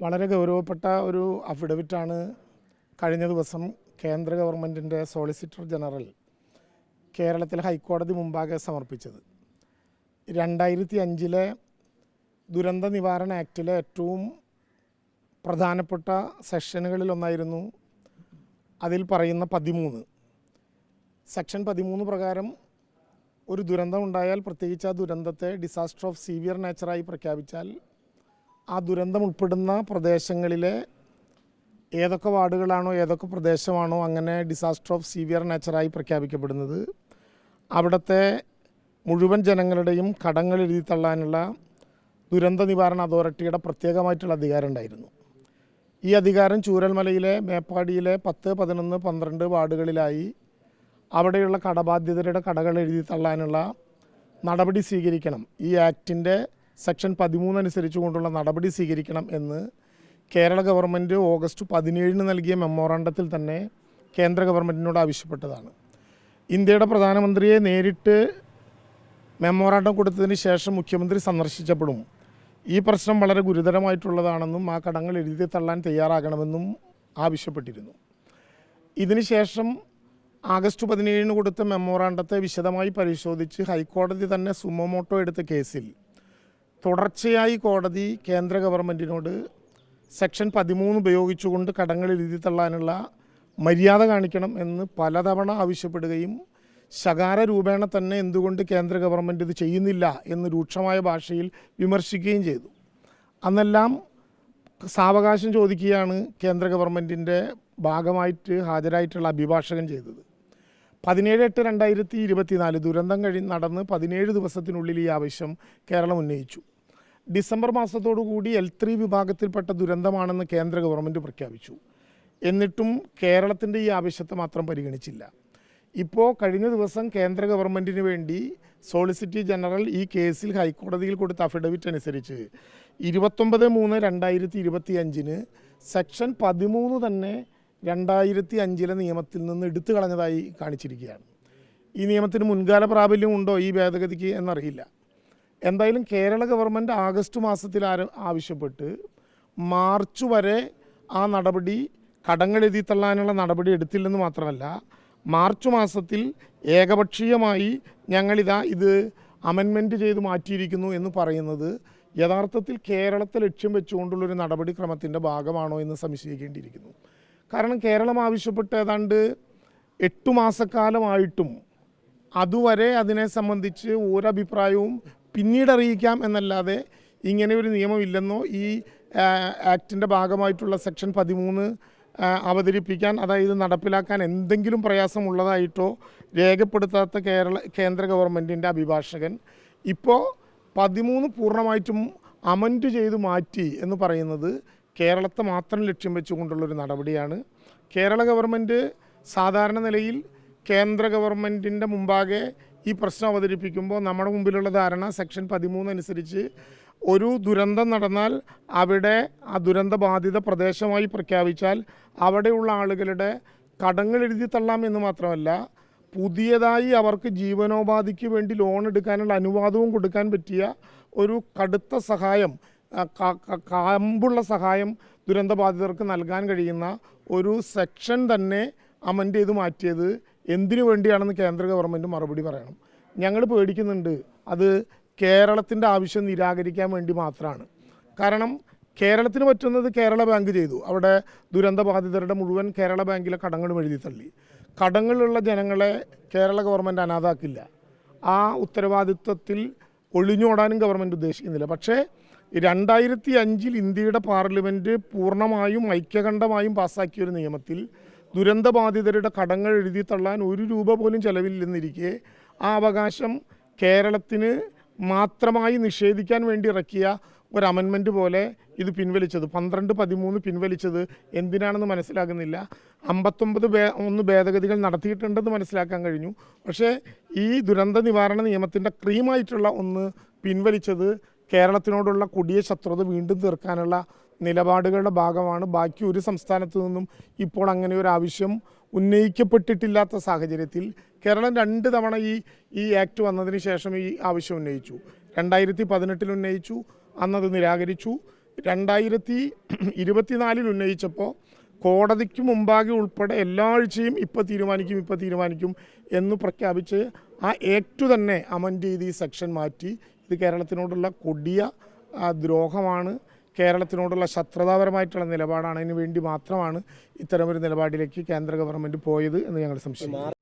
വളരെ ഗൗരവപ്പെട്ട ഒരു അഫിഡവിറ്റാണ് കഴിഞ്ഞ ദിവസം കേന്ദ്ര ഗവൺമെന്റിന്റെ സോളിസിറ്റർ ജനറൽ കേരളത്തിലെ ഹൈക്കോടതി മുമ്പാകെ സമർപ്പിച്ചത്. രണ്ടായിരത്തി അഞ്ചിലെ ദുരന്ത നിവാരണ ആക്റ്റിലെ ഏറ്റവും പ്രധാനപ്പെട്ട സെക്ഷനുകളിലൊന്നായിരുന്നു അതിൽ പറയുന്ന പതിമൂന്ന്. സെക്ഷൻ പതിമൂന്ന് പ്രകാരം ഒരു ദുരന്തം ഉണ്ടായാൽ പ്രത്യേകിച്ച് ആ ദുരന്തത്തെ ഡിസാസ്റ്റർ ഓഫ് സീവിയർ നേച്ചറായി പ്രഖ്യാപിച്ചാൽ ആ ദുരന്തം ഉൾപ്പെടുന്ന പ്രദേശങ്ങളിലെ ഏതൊക്കെ വാർഡുകളാണോ ഏതൊക്കെ പ്രദേശമാണോ അങ്ങനെ ഡിസാസ്റ്റർ ഓഫ് സീവിയർ നേച്ചറായി പ്രഖ്യാപിക്കപ്പെടുന്നത്. അവിടുത്തെ മുഴുവൻ ജനങ്ങളുടെയും കടങ്ങൾ എഴുതി തള്ളാനുള്ള ദുരന്ത നിവാരണ അതോറിറ്റിയുടെ പ്രത്യേകമായിട്ടുള്ള അധികാരം ഉണ്ടായിരുന്നു. ഈ അധികാരം ചൂരൽമലയിലെ മേപ്പാടിയിലെ പത്ത് പതിനൊന്ന് പന്ത്രണ്ട് വാർഡുകളിലായി അവിടെയുള്ള കടബാധ്യതരുടെ കടകൾ എഴുതി തള്ളാനുള്ള നടപടി സ്വീകരിക്കണം. ഈ ആക്ടിന്റെ സെക്ഷൻ പതിമൂന്ന് അനുസരിച്ച് കൊണ്ടുള്ള നടപടി സ്വീകരിക്കണം എന്ന് കേരള ഗവൺമെന്റ് ഓഗസ്റ്റ് പതിനേഴിന് നൽകിയ മെമ്മോറാണ്ടത്തിൽ തന്നെ കേന്ദ്ര ഗവൺമെന്റിനോട് ആവശ്യപ്പെട്ടതാണ്. ഇന്ത്യയുടെ പ്രധാനമന്ത്രിയെ നേരിട്ട് മെമ്മോറാണ്ടം കൊടുത്തതിന് ശേഷം മുഖ്യമന്ത്രി സന്ദർശിച്ചപ്പോഴും ഈ പ്രശ്നം വളരെ ഗുരുതരമായിട്ടുള്ളതാണെന്നും ആ കടങ്ങൾ എഴുതി തള്ളാൻ തയ്യാറാകണമെന്നും ആവശ്യപ്പെട്ടിരുന്നു. ഇതിനുശേഷം ആഗസ്റ്റ് പതിനേഴിന് കൊടുത്ത മെമ്മോറാണ്ടത്തെ വിശദമായി പരിശോധിച്ച് ഹൈക്കോടതി തന്നെ സുമോമോട്ടോ എടുത്ത കേസിൽ തുടർച്ചയായി കോടതി കേന്ദ്ര ഗവൺമെന്റിനോട് സെക്ഷൻ പതിമൂന്ന് ഉപയോഗിച്ചുകൊണ്ട് കടങ്ങൾ എഴുതി തള്ളാനുള്ള മര്യാദ കാണിക്കണം എന്ന് പലതവണ ആവശ്യപ്പെടുകയും ശകാര രൂപേണ തന്നെ എന്തുകൊണ്ട് കേന്ദ്ര ഗവൺമെന്റ് ഇത് ചെയ്യുന്നില്ല എന്ന് രൂക്ഷമായ ഭാഷയിൽ വിമർശിക്കുകയും ചെയ്തു. അന്നെല്ലാം സാവകാശം ചോദിക്കുകയാണ് കേന്ദ്ര ഗവൺമെന്റിന്റെ ഭാഗമായിട്ട് ഹാജരായിട്ടുള്ള അഭിഭാഷകൻ ചെയ്തത്. പതിനേഴ് എട്ട് രണ്ടായിരത്തി ഇരുപത്തിനാല് ദുരന്തം കഴി നടന്ന് പതിനേഴ് ദിവസത്തിനുള്ളിൽ ഈ ആവശ്യം കേരളം ഉന്നയിച്ചു. ഡിസംബർ മാസത്തോടുകൂടി എൽ ത്രീ വിഭാഗത്തിൽപ്പെട്ട ദുരന്തമാണെന്ന് കേന്ദ്ര ഗവൺമെന്റ് പ്രഖ്യാപിച്ചു. എന്നിട്ടും കേരളത്തിന്റെ ഈ ആവശ്യത്തെ മാത്രം പരിഗണിച്ചില്ല. ഇപ്പോൾ കഴിഞ്ഞ ദിവസം കേന്ദ്ര ഗവൺമെന്റിന് വേണ്ടി സോളിസിറ്റി ജനറൽ ഈ കേസിൽ ഹൈക്കോടതിയിൽ കൊടുത്ത അഫിഡവിറ്റ് അനുസരിച്ച് ഇരുപത്തൊമ്പത് മൂന്ന് രണ്ടായിരത്തി ഇരുപത്തി അഞ്ചിന് സെക്ഷൻ പതിമൂന്ന് തന്നെ രണ്ടായിരത്തി അഞ്ചിലെ നിയമത്തിൽ നിന്ന് എടുത്തു കളഞ്ഞതായി കാണിച്ചിരിക്കുകയാണ്. ഈ നിയമത്തിന് മുൻകാല പ്രാബല്യം ഉണ്ടോ ഈ ഭേദഗതിക്ക് എന്നറിയില്ല. എന്തായാലും കേരള ഗവൺമെന്റ് ആഗസ്റ്റ് മാസത്തിൽ ആവശ്യപ്പെട്ട് മാർച്ച് വരെ ആ നടപടി കടങ്ങളെഴുതി തള്ളാനുള്ള നടപടി എടുത്തില്ലെന്ന് മാത്രമല്ല മാർച്ച് മാസത്തിൽ ഏകപക്ഷീയമായി ഞങ്ങളിതാ ഇത് അമെൻമെന്റ് ചെയ്ത് മാറ്റിയിരിക്കുന്നു എന്ന് പറയുന്നത് യഥാർത്ഥത്തിൽ കേരളത്തെ ലക്ഷ്യം വെച്ചുകൊണ്ടുള്ളൊരു നടപടിക്രമത്തിന്റെ ഭാഗമാണോ എന്ന് സംശയിക്കേണ്ടിയിരിക്കുന്നു. കാരണം കേരളം ആവശ്യപ്പെട്ട് ഏതാണ്ട് എട്ടു മാസക്കാലമായിട്ടും അതുവരെ അതിനെ സംബന്ധിച്ച് ഒരഭിപ്രായവും പിന്നീട് അറിയിക്കാം എന്നല്ലാതെ ഇങ്ങനെ ഒരു നിയമമില്ലെന്നോ ഈ ആക്ടിന്റെ ഭാഗമായിട്ടുള്ള സെക്ഷൻ പതിമൂന്ന് അവതരിപ്പിക്കാൻ അതായത് നടപ്പിലാക്കാൻ എന്തെങ്കിലും പ്രയാസമുള്ളതായിട്ടോ രേഖപ്പെടുത്താത്ത കേരള കേന്ദ്ര ഗവൺമെന്റിന്റെ അഭിഭാഷകൻ ഇപ്പോൾ പതിമൂന്ന് പൂർണമായിട്ടും അമൻഡ് ചെയ്ത് മാറ്റി എന്ന് പറയുന്നത് കേരളത്തെ മാത്രം ലക്ഷ്യം വെച്ചുകൊണ്ടുള്ളൊരു നടപടിയാണ്. കേരള ഗവൺമെന്റ് സാധാരണ നിലയിൽ കേന്ദ്ര ഗവൺമെന്റിന്റെ മുമ്പാകെ ഈ പ്രശ്നം അവതരിപ്പിക്കുമ്പോൾ നമ്മുടെ മുമ്പിലുള്ള ധാരണ സെക്ഷൻ പതിമൂന്ന് അനുസരിച്ച് ഒരു ദുരന്തം നടന്നാൽ അവിടെ ആ ദുരന്ത ബാധിത പ്രദേശമായി പ്രഖ്യാപിച്ചാൽ അവിടെയുള്ള ആളുകളുടെ കടങ്ങൾ എഴുതി തള്ളാം എന്ന് മാത്രമല്ല പുതിയതായി അവർക്ക് ജീവനോപാധിക്ക് വേണ്ടി ലോൺ എടുക്കാനുള്ള അനുവാദവും കൊടുക്കാൻ പറ്റിയ ഒരു കടുത്ത സഹായം കാമ്പുള്ള സഹായം ദുരന്തബാധിതർക്ക് നൽകാൻ കഴിയുന്ന ഒരു സെക്ഷൻ തന്നെ അമന്റ് ചെയ്ത് മാറ്റിയത് എന്തിനു വേണ്ടിയാണെന്ന് കേന്ദ്ര ഗവൺമെന്റ് മറുപടി പറയണം. ഞങ്ങൾ പേടിക്കുന്നുണ്ട്. അത് കേരളത്തിന്റെ ആവശ്യം നിരാകരിക്കാൻ വേണ്ടി മാത്രമാണ്. കാരണം കേരളത്തിന് പറ്റുന്നത് കേരള ബാങ്ക് ചെയ്തു. അവിടെ ദുരന്തബാധിതരുടെ മുഴുവൻ കേരള ബാങ്കിലെ കടങ്ങളും എഴുതി തള്ളി. കടങ്ങളുള്ള ജനങ്ങളെ കേരള ഗവൺമെന്റ് അനാഥാക്കില്ല. ആ ഉത്തരവാദിത്വത്തിൽ ഒളിഞ്ഞോടാനും ഗവൺമെന്റ് ഉദ്ദേശിക്കുന്നില്ല. പക്ഷേ രണ്ടായിരത്തി അഞ്ചിൽ ഇന്ത്യയുടെ പാർലമെന്റ് പൂർണമായും ഐക്യകണ്ഠമായും പാസ്സാക്കിയ ഒരു നിയമത്തിൽ ദുരന്തബാധിതരുടെ കടങ്ങൾ എഴുതി തള്ളാൻ ഒരു രൂപ പോലും ചെലവില്ലെന്നിരിക്കെ ആ അവകാശം കേരളത്തിന് മാത്രമായി നിഷേധിക്കാൻ വേണ്ടി ഇറക്കിയ ഒരു അമെൻമെന്റ് പോലെ ഇത് പിൻവലിച്ചത്. പന്ത്രണ്ട് പതിമൂന്ന് പിൻവലിച്ചത് എന്തിനാണെന്ന് മനസ്സിലാകുന്നില്ല. അമ്പത്തൊമ്പത് ഭേ ഒന്ന് ഭേദഗതികൾ നടത്തിയിട്ടുണ്ടെന്ന് മനസ്സിലാക്കാൻ കഴിഞ്ഞു. പക്ഷേ ഈ ദുരന്ത നിവാരണ നിയമത്തിന്റെ ക്രീമായിട്ടുള്ള ഒന്ന് പിൻവലിച്ചത് കേരളത്തിനോടുള്ള കൊടിയ ശത്രുത വീണ്ടും തീർക്കാനുള്ള നിലപാടുകളുടെ ഭാഗമാണ്. ബാക്കി ഒരു സംസ്ഥാനത്തു നിന്നും ഇപ്പോൾ അങ്ങനെ ഒരു ആവശ്യം ഉന്നയിക്കപ്പെട്ടിട്ടില്ലാത്ത സാഹചര്യത്തിൽ കേരളം രണ്ട് തവണ ഈ ഈ ആക്ട് വന്നതിന് ശേഷം ഈ ആവശ്യം ഉന്നയിച്ചു. രണ്ടായിരത്തി പതിനെട്ടിൽ ഉന്നയിച്ചു അന്നത് നിരാകരിച്ചു. രണ്ടായിരത്തി ഇരുപത്തിനാലിൽ ഉന്നയിച്ചപ്പോൾ കോടതിക്ക് മുമ്പാകെ ഉൾപ്പെടെ എല്ലാ ആഴ്ചയും ഇപ്പോൾ തീരുമാനിക്കും ഇപ്പോൾ തീരുമാനിക്കും എന്ന് പ്രഖ്യാപിച്ച് ആ ആക്ട് തന്നെ അമൻഡ് ചെയ്ത് ഈ സെക്ഷൻ മാറ്റി. ഇത് കേരളത്തിനോടുള്ള കൊടിയ ദ്രോഹമാണ്. കേരളത്തിനോടുള്ള ശത്രുതാപരമായിട്ടുള്ള നിലപാടാണ്. അതിന് വേണ്ടി മാത്രമാണ് ഇത്തരമൊരു നിലപാടിലേക്ക് കേന്ദ്ര ഗവൺമെന്റ് പോയത് എന്ന് ഞങ്ങൾ സംശയിക്കുന്നു.